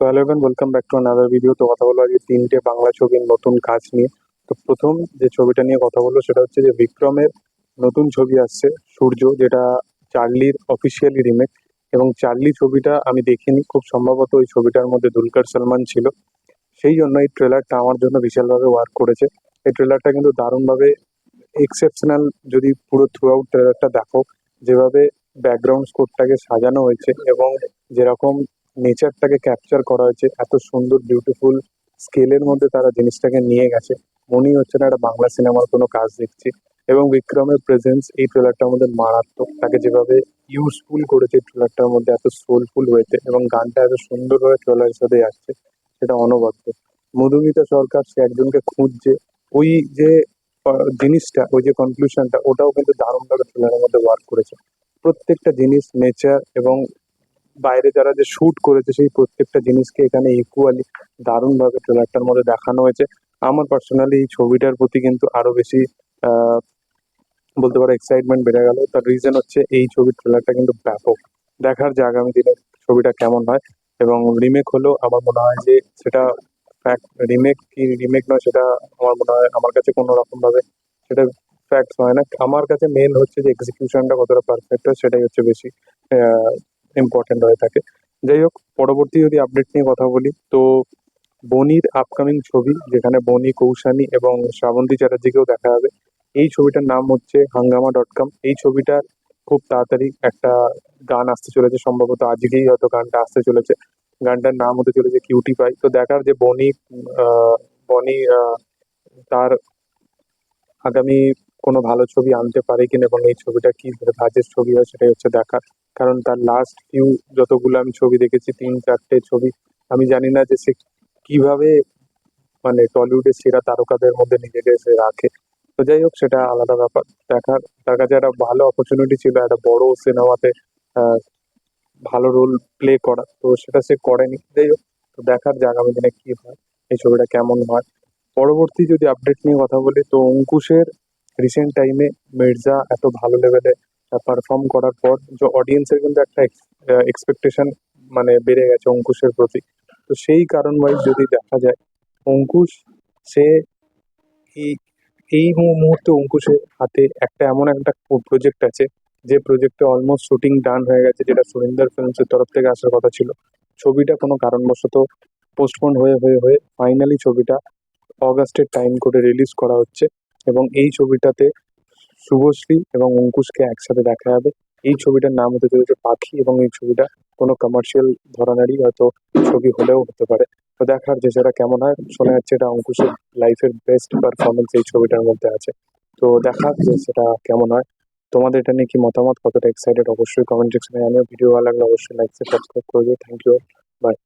So hello even welcome back to another video তো কথা বলব আজকে তিনটে বাংলা ছবির নতুন কাজ নিয়ে। তো প্রথম যে ছবিটা নিয়ে কথা বলব সেটা হচ্ছে যে বিক্রমের নতুন ছবি আসছে, সূর্য, যেটা চার্লির অফিসিয়ালি রিমেক এবং চার্লি ছবিটা আমি দেখিনি, খুব সম্ভবত ওই ছবিটার মধ্যে দুলকার সালমান ছিল। সেই জন্য এই ট্রেলারটা আমার জন্য বিশালভাবে ওয়ার্ক করেছে। এই ট্রেলারটা কিন্তু দারুণভাবে এক্সেপশনাল যদি পুরো থ্রু আউট ট্রেলারটা দেখো, যেভাবে ব্যাকগ্রাউন্ড স্কোরটাকে সাজানো হয়েছে এবং যেরকম নেচারটাকে ক্যাপচার করা হয়েছে। এত সুন্দর বিউটিফুল স্কেলের মধ্যে তারা জিনিসটাকে নিয়ে গেছে। মনেই হচ্ছে না একটা বাংলা সিনেমার কোনো কাজ দেখছি। এবং বিক্রমের প্রেজেন্স এই ট্রেলারটার মধ্যে মারাত্মক। তাকে যেভাবে ইউজফুল করেছে ট্রেলারটার মধ্যে, এত সোলফুল হয়েছে এবং গানটা এত সুন্দরভাবে ট্রেলারের সাথে যাচ্ছে, সেটা অনবদ্য। মধুমিতা সরকার সে একজনকে খুঁজছে। ওই যে জিনিসটা, ওই যে কনক্লুশনটা ওটাও কিন্তু দারুণভাবে ট্রেলারের মধ্যে ওয়ার্ক করেছে। প্রত্যেকটা জিনিস নেচার এবং বাইরে যারা যে শুট করেছে সেই প্রত্যেকটা জিনিসকে এখানে ইকুয়ালি দারুণভাবে ট্রেলারটার মধ্যে দেখানো হয়েছে। আমার পার্সোনালি এই ছবিটার প্রতি কিন্তু আরও বেশি বলতে পারো এক্সাইটমেন্ট বেড়ে গেল। তার রিজন হচ্ছে এই ছবির ট্রেলারটা কিন্তু ব্যাপক। দেখার যে আগামী দিনে ছবিটা কেমন হয় এবং রিমেক হলো আমার মনে হয় যে সেটা ফ্যাক্ট রিমেক কি রিমেক নয় সেটা আমার মনে হয়, আমার কাছে কোনো রকম ভাবে সেটা ফ্যাক্টস হয় না। আমার কাছে মেন হচ্ছে যে এক্সিকিউশনটা কতটা পারফেক্ট হয় সেটাই হচ্ছে বেশি ইম্পর্টেন্ট হয়ে থাকে। যাই হোক, পরবর্তী যদি আপডেট নিয়ে কথা বলি, তো বনির আপকামিং ছবি, যেখানে বনি, কৌশানী এবং শ্রাবন্তী চ্যাটার্জিকেও দেখা যাবে এই ছবিটার নাম হচ্ছে হাঙ্গামা ডট কম এই ছবিটার খুব তাড়াতাড়ি একটা গান আসতে চলেছে, সম্ভবত আজকেই হয়তো গানটা আসতে চলেছে। গানটার নাম হতে চলেছে কিউটি পাই তো দেখার যে বনি বনি তার আগামী কোনো ভালো ছবি আনতে পারে কিনা এবং এই ছবিটা কি কাজের ছবি হয়, সেটাই হচ্ছে দেখার। কারণ তার লাস্ট ফিউ যতগুলো আমি ছবি দেখেছি, তিন, চারটে ছবি, আমি জানি না যে সে কীভাবে মানে টলিউডের সেরা তারকাদের মধ্যে নিজেকে সে রাখে। তো যাই হোক, সেটা আলাদা ব্যাপার। দেখার তার কাছে একটা ভালো অপরচুনিটি ছিল, একটা বড় সিনেমাতে ভালো রোল প্লে করা। তো সেটা সে করেনি। যাই হোক, তো দেখার যে আগামী দিনে কি হয়, এই ছবিটা কেমন হয়। পরবর্তী যদি আপডেট নিয়ে কথা বলি, তো অঙ্কুশের রিসেন্ট টাইমে মির্জা এত ভালো লেভেলে পারফর্ম করার পর যে অডিয়েন্সের কিন্তু একটা এক্সপেকটেশন মানে বেড়ে গেছে অঙ্কুশের প্রতি। তো সেই কারণ ওয়াইজ যদি দেখা যায়, অঙ্কুশ, সে এই এই মুহূর্তে অঙ্কুশের হাতে একটা এমন একটা প্রজেক্ট আছে, যে প্রজেক্টে অলমোস্ট শুটিং ডান হয়ে গেছে, যেটা সুরিন্দর ফিল্মসের তরফ থেকে আসার কথা ছিল। ছবিটা কোনো কারণবশত পোস্টপোন হয়ে হয়ে হয়ে ফাইনালি ছবিটা অগাস্টের টাইম করে রিলিজ করা হচ্ছে এবং এই ছবিটাতে শুভশ্রী এবং অঙ্কুশকে একসাথে দেখা যাবে এই ছবিটার নাম হতে চলেছে পাখি এবং এই ছবিটা কোনো কমার্শিয়াল ধরনেরই হয়তো ছবি হলেও হতে পারে। তো দেখার যে সেটা কেমন হয়, শোনা যাচ্ছে এটা অঙ্কুশের লাইফের বেস্ট পারফরমেন্স এই ছবিটার মধ্যে আছে। তো দেখার যে সেটা কেমন হয়, তোমাদের এটা নিয়ে কি মতামত? কতটা এক্সাইটেড অবশ্যই কমেন্ট সেকশনে জানিও। ভিডিও ভালো লাগলে অবশ্যই লাইক সাবস্ক্রাইব করে দিও থ্যাংক ইউ বাই